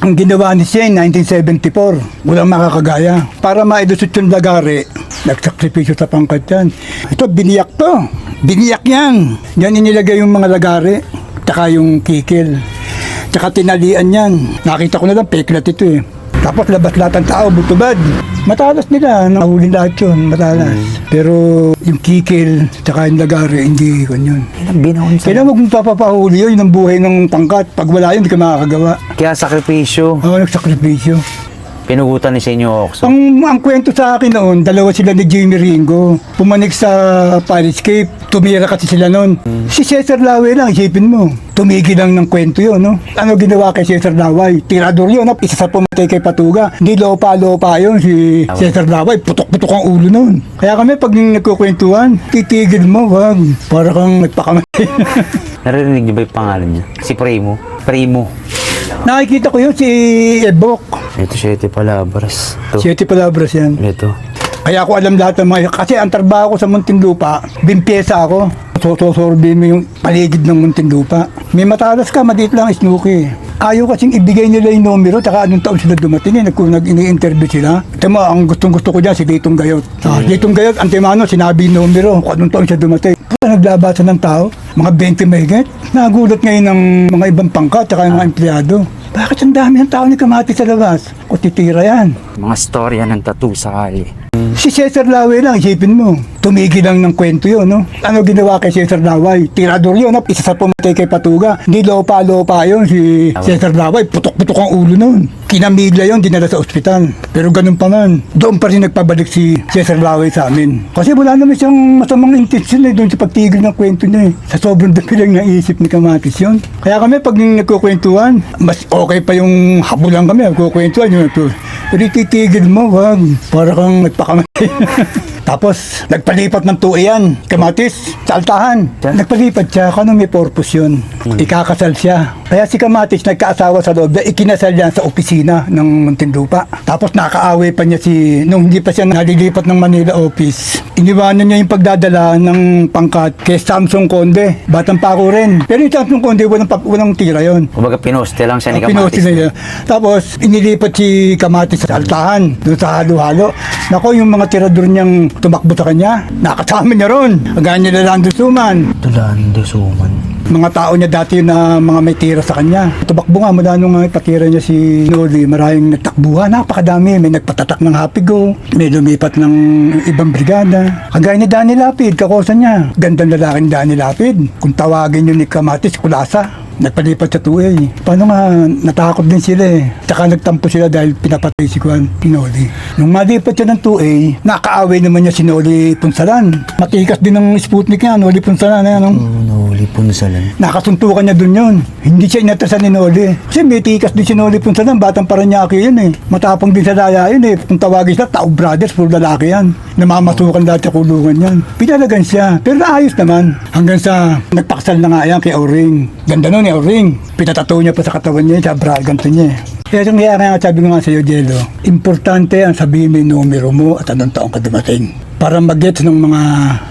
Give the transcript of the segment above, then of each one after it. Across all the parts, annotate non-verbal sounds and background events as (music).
Ang ginawa ni Shane 1974, walang makakagaya. Para mailusot yung lagari, nagsakripisyo sa pangkat yan. Ito, biniyak to. Biniyak yan. Yan inilagay yung mga lagari, tsaka yung kikil. Tsaka tinalian yan. Nakita ko na lang, peklat ito eh. Tapos labas lahat ng tao, butubad. Matalas nila, nahuli lahat yun, matalas. Pero yung kikil, tsaka yung lagari, hindi ko yun. Binahon sa... Kailan huwag mong papapahuli yun, yun ang buhay ng pangkat. Pag wala yun, hindi ka makakagawa. Kaya sakripisyo. Oo, nagsakripisyo. Pinugutan ni Senyo Oxo. Ang, ang kwento sa akin noon, dalawa sila ni Jimmy Ringo. Pumanik sa Piratescape, tumira kasi sila noon. Si Cesar Laway lang, isipin mo. Tumigil lang ng kwento yun, no? Ano ginawa kay Cesar Laway? Tirador yun, no? Isa sa pumatay kay Patuga. Hindi lopa-lopa yun si Cesar Laway. Putok-putok ang ulo noon. Kaya kami, pag nagkukwentuhan, titigil mo, wag. Para kang nagpakamatay. (laughs) Naririnig niyo ba yung pangalan niya? Si Primo. Primo. Nakikita ko yun si Ebok. Ito siya ito palabras. Ito. Siete palabras yan. Ito. Kaya ako alam lahat ng mga... Kasi ang trabaho ko sa Muntinlupa, bimpyesa ako. Sososorbin mo yung paligid ng Muntinlupa. May matalas ka, madiit lang, snooki. Ayaw kasing ibigay nila yung numero, tsaka anong taon sila dumating eh, nag, nag ini-interview sila. Tama, ang gustong gusto ko dyan, si Ditong Gayot. Ah, Ditong Gayot, antemano, sinabi yung numero, kung anong taon siya dumating. Puta, Naglabasan ng tao, mga 20 mahigit. Nagulat ngayon ng mga ibang pangkat, tsaka yung mga empleyado. Bakit ang dami ng tao ni Kamati sa labas? O titira yan. Mga storya ng tattoo sa kali. Si Cesar Laway lang, isipin mo. Tumigil lang ng kwento yun, no? Ano ginawa kay Cesar Laway? Tirador yun, no? Isa sa pumatay kay Patuga. Hindi lopa-lopa yun si Cesar Laway. Putok-putok ang ulo nun. Kinamigla yun, dinala sa ospital. Pero ganun pa man, doon pa rin nagpabalik si Cesar Laway sa amin. Kasi wala naman siyang masamang intensyon eh, doon sa pagtigil ng kwento niya eh. Sa sobrang dami lang naisip ni Kamatis yun. Kaya kami, pag nagkukwentuhan, mas okay pa yung habulan kami, nagkukwentuhan yun. Pero titigil mo, wag. Para kang nagpakamatay. (laughs) Tapos, nagpalipat ng tuwi yan. Kamatis, sa altahan. Siya? Nagpalipat siya. Kano may purpose yun? Ikakasal siya. Kaya si Kamatis nagkaasawa sa loob. Ikinasal yan sa opisina ng Muntinlupa. Tapos nakaaway pa niya si... Nung hindi pa siya nalilipat ng Manila office. Iniwanan niya yung pagdadala ng pangkat kay Samsung Conde. Batang pako rin. Pero yung Samsung Conde, walang, pa- walang tira yon. Kumbaga pinoste lang siya ni pinost Kamatis. nila. Tapos, inilipat si Kamatis sa altahan, doon sa halo-halo. Nako, yung mga tirador niyang tumakbo sa kanya, nakasama niya ron. Agad niya na Lando Suman. Tulando suman. Mga tao niya dati na mga may tira sa kanya. Tumakbo nga mula nung mga patira niya si Noli, maraming nagtakbuhan. Napakadami. May nagpatatak ng Happy Go, may lumipat ng ibang brigada. Kagaya ni Danny Lapid, kakosa niya. Gandang lalaki ni Danny Lapid. Kung tawagin yun ni Kamatis, kulasa. Nagpalipat sa 2A. Paano nga, natakot din sila eh. Tsaka nagtampo sila dahil pinapatay si Juan Pinoli. Nung malipat siya ng 2A, nakaaway naman niya si Noli Punsalan. Matikas din ng Sputnik niya, Noli Punsalan. Eh, ano? Nuli punsalan. Nakasuntukan niya dun yun. Hindi siya inatasan ni Noli. Kasi may tikas din si Noli Punsalan. Batang Paranaque yun eh. Matapang din sa daya yun eh. Kung tawagin sila, Tao Brothers, puro lalaki yan. Namamasukan lahat sa kulungan yan. Pinalagan siya. Pero naayos naman. Hanggang sa nagpakasal na nga yan kay Auring. Ganda nun ni Auring. Pinatato niya pa sa katawan niya, sa bra, ganito niya eh. Kaya yung kaya nga sabi ko nga sa iyo, Jello, importante ang sabihin mo yung numero mo at anong taong ka dumating. Para mag-get ng mga...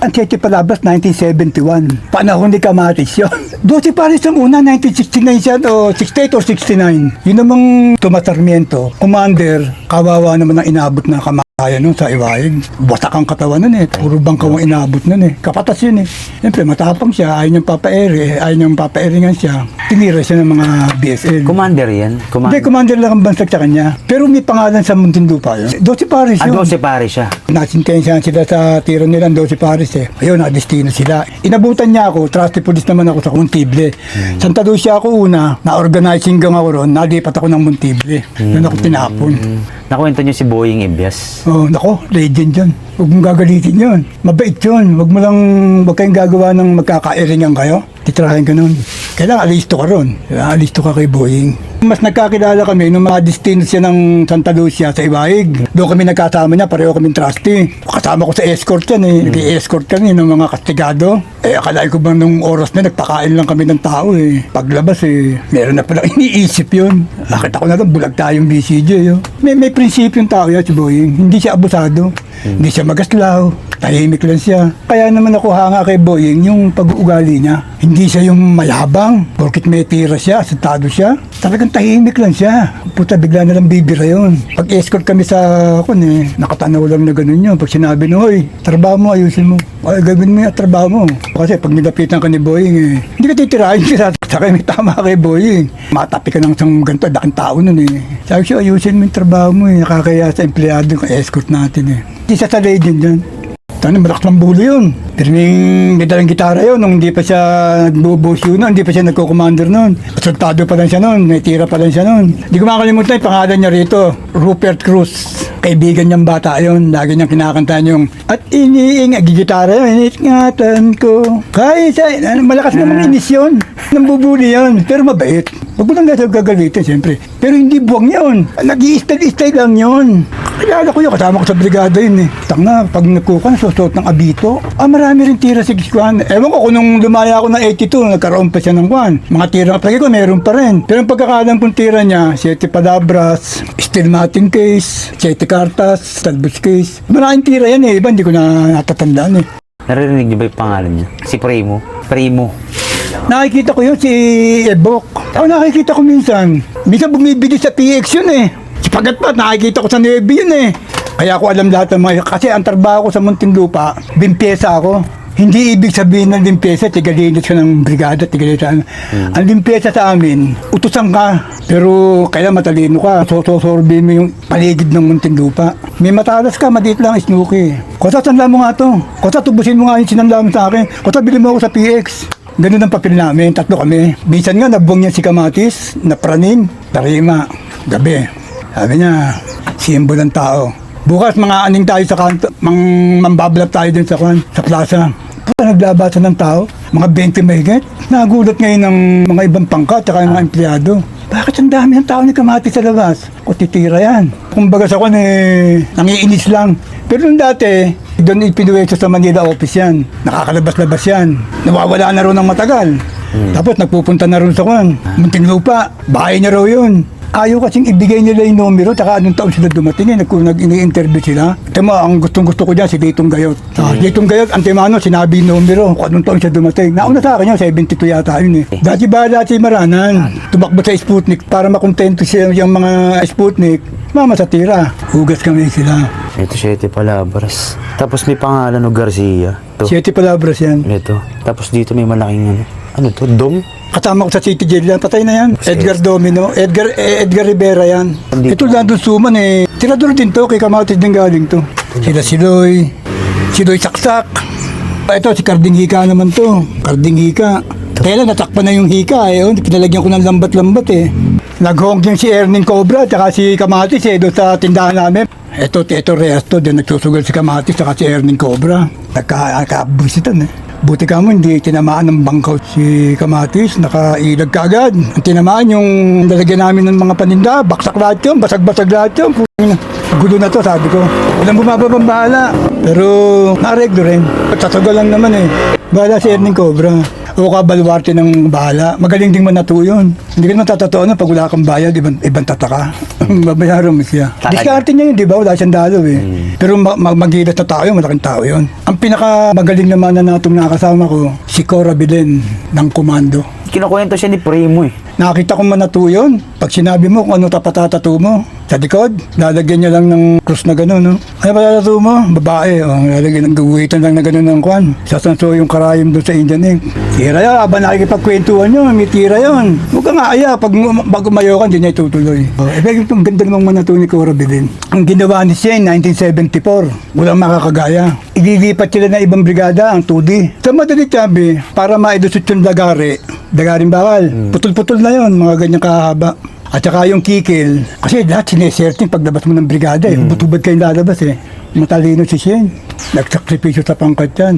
Ang Cheche Palabras, 1971. Panahon ni Kamatis yun. (laughs) 12 Paris ang una, 1969 siya, o 68 or 69. Yun namang tumasarmiento, commander, kawawa naman ang inabot na kamatayan nun sa Iwaig. Wasak ang katawan nun eh. Puro bangkaw ang inabot nun eh. Kapatas yun eh. Siyempre, matapang siya, ayaw niyang papaere, ayaw niyang papaeringan siya. Tinira siya ng mga BSL. Commander yan? Hindi, Commander. commander lang ang bansag sa kanya. Pero may pangalan sa Muntinlupa yun. 12 Paris Ah, yun. 12 pare siya. Nasintensyahan sila sa tiro nila ng 12 Paris eh. Ayun, nakadestino sila. Inabutan niya ako, trusty police naman ako sa Montible. Santa Lucia ako una, na-organizing gang ako ron, nalipat ako ng Montible. Doon ako tinapon. Mm. Nakwento niyo si Boying Ibias. Oh, nako, legend yun. Huwag mong gagalitin yun. Mabait yun. Huwag mo lang, huwag kayong gagawa ng magkakairingan kayo. Titrahin ka nun. Kailangan alisto ka ron. Kailangan alisto ka kay Boeing. Mas nagkakilala kami nung mga destino siya ng Santa Lucia sa Ibaig. Doon kami nagkasama niya, pareho kami trusty. Kasama ko sa escort yan eh. Nag-escort kami ng mga kastigado. Eh, akala ko bang nung oras na nagpakain lang kami ng tao eh. Paglabas eh, meron na pala (laughs) iniisip yun. Nakita ko na lang, bulag tayong BCJ. Oh. May, may prinsipyo yung tao yan si Boeing. Hindi siya abusado. Hindi siya magaslaw. Tahimik lang siya. Kaya naman ako hanga kay Boying yung pag-uugali niya. Hindi siya yung mayabang. Porkit may tira siya, asentado siya. Talagang tahimik lang siya. Puta, bigla na lang bibira yun. Pag escort kami sa kun eh, nakatanaw lang na ganun yun. Pag sinabi na, hoy, trabaho mo, ayusin mo. Ay, gawin mo yung trabaho mo. Kasi pag nilapitan ka ni Boying eh, hindi ka titirahin (laughs) ka sa may tama kay Boying. Matapi ka ng isang ganito, daking tao nun eh. Sabi siya, ayusin mo yung trabaho mo eh. Nakakaya sa empleyado, escort natin eh. Isa sa legend yan. Tano, malakas ng bulo yun. May dalang gitara yun nung hindi pa siya nagbubuhos yun, nung hindi pa siya nagko-commander nun. Resultado pa lang siya nun, may tira pa lang siya nun. Hindi ko makakalimutan yung pangalan niya rito, Rupert Cruz. Kaibigan niyang bata yun, lagi niyang kinakantahan yung At iniing, gitara yun, ingatan ko. Kaya sa, ano, malakas namang inis yun. Nambubuli yun, pero mabait. Huwag mo lang gagalitin, siyempre. Pero hindi buwang yun. Nag-i-style-style lang yun. Kilala ko yun, kasama ko sa brigada yun eh. Tanga, pag nagkukan, susuot ng abito. Ah, marami rin tira si Kwan. Ewan ko kung nung lumaya ako ng 82, nagkaroon pa siya ng kwan. Mga tira ng ko, meron pa rin. Pero ang pagkakalam kong tira niya, Siete Palabras, Still Mating Case, Siete Cartas, Talbos Case. Maraming tira yan eh, iba hindi ko na natatandaan eh. Naririnig niyo ba yung pangalan niya? Si Primo. Primo. Nakikita ko yun si Ebok. Ako nakikita ko minsan. Minsan bumibili sa PX yun eh. Si Pagatpat, nakikita ko sa Nueve yun eh. Kaya ako alam lahat ng mga... Kasi ang trabaho ko sa Muntinlupa, bimpyesa ako. Hindi ibig sabihin ng limpyesa, tigalinis ka ng brigada, tigalinis ka. Ang limpyesa sa amin, utusan ka. Pero kaya matalino ka, sososorbe mo yung paligid ng Muntinlupa. May matalas ka, madiit lang, snooki. Kota, sanla mo nga to. Kota, tubusin mo nga yung sinanla mo sa akin. Kota, bili mo ako sa PX. Ganun ang papel namin, tatlo kami. Minsan nga, nabuwang niya si Kamatis, napranin, tarima, gabi. Sabi niya, simbol ng tao. Bukas mga aning tayo sa kanto, mang mambablap tayo din sa kwan, sa plaza. Puta, naglabasan ng tao, mga 20 mahigit. Nagulat ngayon ng mga ibang pangkat, yung mga empleyado. Bakit ang dami ng tao ni Kamatis sa labas? O titira yan. Kumbaga sa kwan eh, nangiinis lang. Pero nung dati, doon ipinuwekso sa Manila office yan. Nakakalabas-labas yan. Nawawala na rin ng matagal. Tapos nagpupunta na rin sa kwan. Muntinlupa, bahay niya raw yun. Ayaw kasing ibigay nila yung numero, taka anong taon sila dumating eh, nag, nag-ini-interview sila. Tama, ang gustong gusto ko dyan, si Ditong Gayot. Ah, Ditong Gayot, antimano, sinabi yung numero, kung anong taon siya dumating. Nauna sa akin yun, 72 yata yun eh. Dati ba dati Maranan, tumakbo sa Sputnik para makontento siya yung mga Sputnik, mama sa tira, hugas kami sila. Ito Siete Palabras. Tapos may pangalan no Garcia. Ito. Siete palabras yan. Ito. Tapos dito may malaking ano. Ano to? Dom? Kasama ko sa City Jail yan, patay na yan. Edgar Domino, Edgar eh, Edgar Rivera yan. Ito lang doon suman eh. Tirador din to, kay Kamatis din galing to. Sila Siloy, Siloy Saksak. Ito si Karding Hika naman to. Karding Hika. Kaya lang natakpan na yung hika eh. Oh. Pinalagyan ko ng lambat-lambat eh. Naghonking si Erning Cobra at si Kamatis eh doon sa tindahan namin. Ito, ito Reyes to, din nagsusugal si Kamatis at si Erning Cobra. Nagka-busitan eh. Buti ka mo, hindi tinamaan ng bangkaw si Kamatis, nakailag ka agad. Ang tinamaan yung lalagyan namin ng mga paninda, baksak lahat yun, basag-basag lahat yun. Gulo na to, sabi ko. Walang bumababang bahala. Pero nareglo rin. Tatagal lang naman eh. Bahala si Erning Cobra. O ka baluarte ng bahala. Magaling ding manato yun. Hindi ka naman tatotoo na pag wala kang bayad, ibang, ibang tataka. Babayaran mo siya. Taka Diskarte niya yun, di ba? Wala siyang dalo eh. Pero ma- ma- magilas na tao yun, malaking tao yun. Ang pinaka magaling naman na natong nakasama ko, si Cora Belen ng Komando. Kinukwento siya ni Primo eh. Nakita ko manato yun. Pag sinabi mo kung ano tapatatato mo, sa likod, lalagyan niya lang ng cross na gano'n, no? Ano ba tatato mo? Babae, oh, lalagyan ng gawitan lang na gano'n ng kwan. Sasanso yung karayom doon sa Indian Ink. Tira yun, habang nakikipagkwentuhan yun, may tira yun. Huwag ka nga aya, pag bago mayo ka, hindi niya itutuloy. Oh, eh, itong ganda namang manato ni Cora Belen. Ang ginawa ni Shane, 1974, walang makakagaya. Ililipat sila ng ibang brigada, ang 2D. Sa madalit sabi, para mailusot yung dagari, dagaring bakal, putol-putol na yon mga ganyang kahaba. At saka yung kikil, kasi lahat sineserting paglabas mo ng brigada eh. Butubad kayong lalabas eh. Matalino si Shane. Nagsakripisyo sa pangkat yan.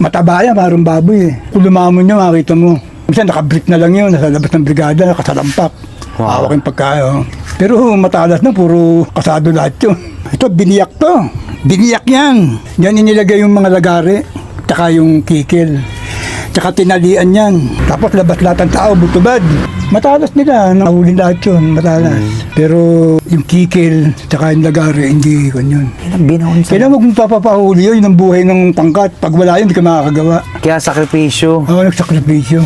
Mataba yan, parang baboy eh. Kung lumamon nyo, makita mo. Minsan nakabrick na lang yun, nasa labas ng brigada, nakasalampak. Wow. Hawak yung pagkain. Pero matalas na, puro kasado lahat yun. Ito, biniyak to. Biniyak yan. Yan inilagay yung mga lagari, tsaka yung kikil. Tsaka tinalian yan. Tapos labas lahat ng tao, butubad. Matalas nila, nahuli lahat yun, matalas. Pero yung kikil, tsaka yung lagari, hindi ko yun. Binahon sa... Kailan mo kung papapahuli yun, yun ang buhay ng pangkat. Pag wala yun, hindi ka makakagawa. Kaya sakripisyo. Oo, nagsakripisyo.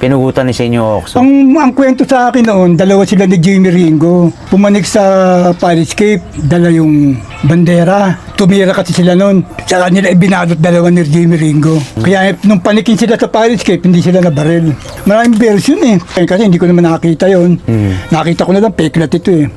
Pinugutan ni sa inyo Oxo. Ang, ang kwento sa akin noon, dalawa sila ni Jimmy Ringo. Pumanik sa Pirate Cape, dala yung bandera. Tumira kasi sila noon. Sa kanila ibinalot dalawa ni Jimmy Ringo. Kaya nung panikin sila sa Pirate Cape, hindi sila nabaril. Maraming version eh. Kasi hindi ko naman nakakita yon. Mm. Nakita ko na lang, peklat ito eh.